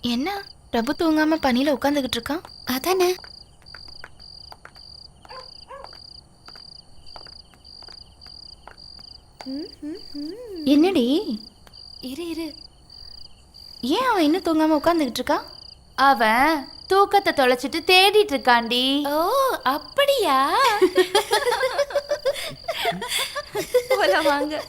என்ன? பிரபு தூங்காம பனியில உட்காந்துக்கிட்டு இருக்கான் அதானே. என்னடி? இரு இரு. ஏன் அவன் இன்னும் தூங்காம உட்காந்துக்கிட்டு இருக்கான் அவன் தூக்கத்தை தொலைச்சிட்டு தேடிட்டு இருக்காண்டி. ஓ அப்படியா? போலாம் வாங்க.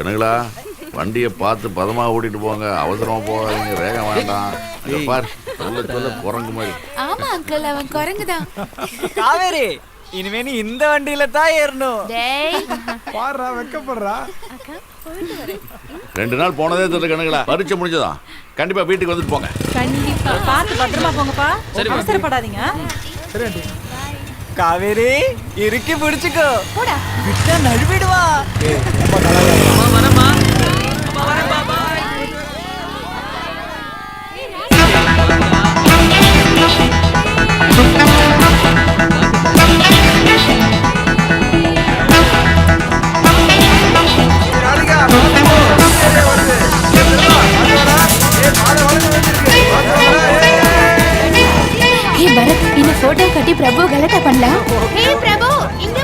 கணுங்களா வண்டியை பார்த்து பதமா ஓட்டிட்டு போங்க. அவசரமா போகாதீங்க வேகம் வேண்டாம். அங்க பார் சொல்ல சொல்ல குரங்கு மாதிரி. ஆமா அங்கிள் அவன் குரங்குதான். காவேரி இனிமே நீ இந்த வண்டியில தான் ஏறணும். டேய். பாடுறா வெக்கப்படுறா. ரெண்டு நாள் போனதே தெரியல கணுங்களா பரீட்சை முடிஞ்சதா? கண்டிப்பா வீட்டுக்கு வந்துட்டு போங்க. கண்டிப்பா. பார்த்து பத்திரமா போங்கப்பா. அவசரப்படாதீங்க. சரி ஆண்டி காவேரி இறுக்கி பிடிச்சுக்கோ. விட்டா நழுவிடுவா. பரத் இந்த போட்டோ கட்டி பிரபு கலட்டா பண்ணலாம். ஹே பிரபு இங்க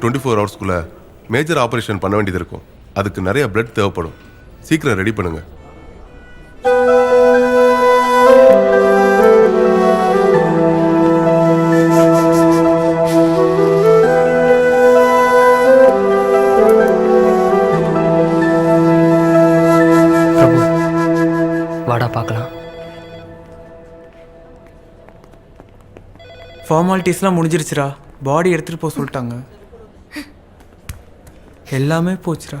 இன்னும் டுவெண்ட்டி ஃபோர் ஹவர்ஸ்க்குள்ள மேஜர் ஆபரேஷன் பண்ண வேண்டியது இருக்கும். அதுக்கு நிறைய பிளட் தேவைப்படும். சீக்கிரம் ரெடி பண்ணுங்க. பிரபு வாடா பார்க்கலாம். ஃபார்மாலிட்டிஸ்லாம் முடிஞ்சிருச்சுடா. பாடி எடுத்துட்டு போக சொல்லிட்டாங்க. எல்லாமே போச்சுடா.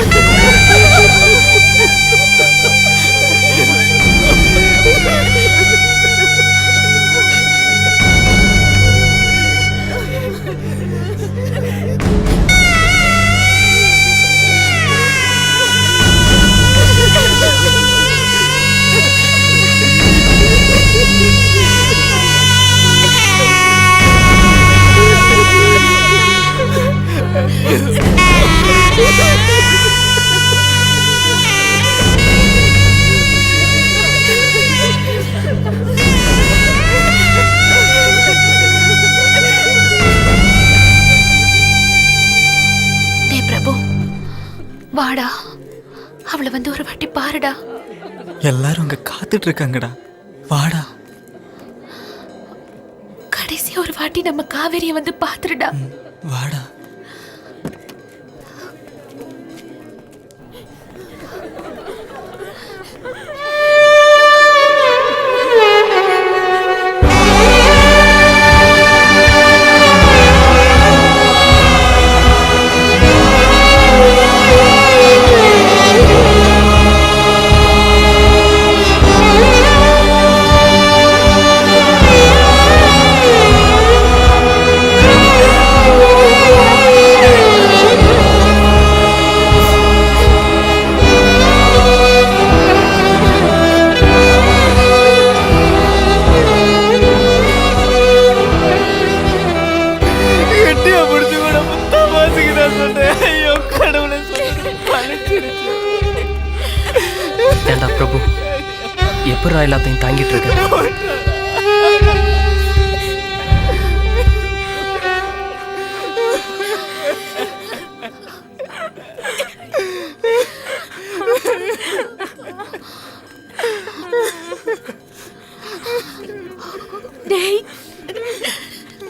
வாடா. அவளை வந்து ஒரு வாட்டி பாருடா. எல்லாரும் அங்க காத்துட்டு இருக்காங்கடா. வாடா. கடைசி ஒரு வாட்டி நம்ம காவேரியை வந்து பாத்துருடா வாடா. ஏன்டா பிரபு? எப்படா எல்லாத்தையும் தாங்கிட்டு இருக்க?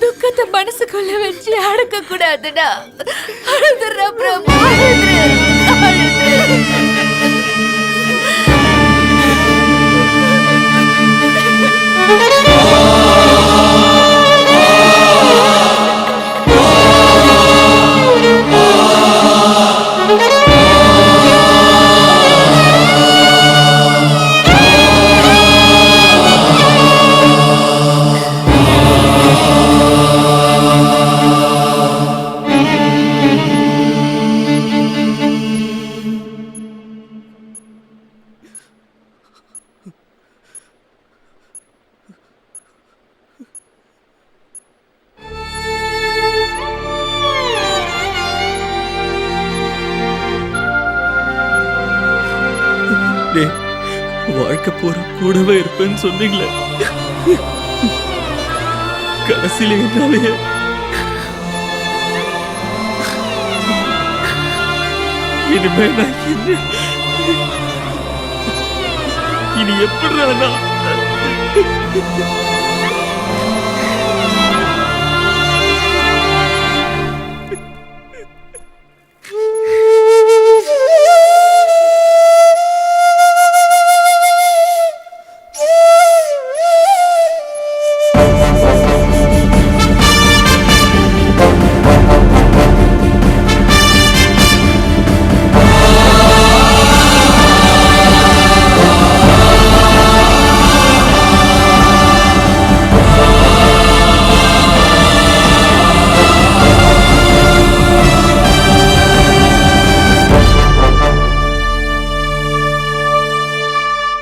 துக்கத்தை மனசுக்குள்ள வச்சு அடக்க கூடாதுடா அழுதுறா பிரபு அழுதுரு டேய் வாழ்க்கை போற கூடவே இருப்பேன்னு சொன்னீங்களே. கடைசியில என்னாலயே. இனிமே நான் என்ன? இனி எப்படி நான்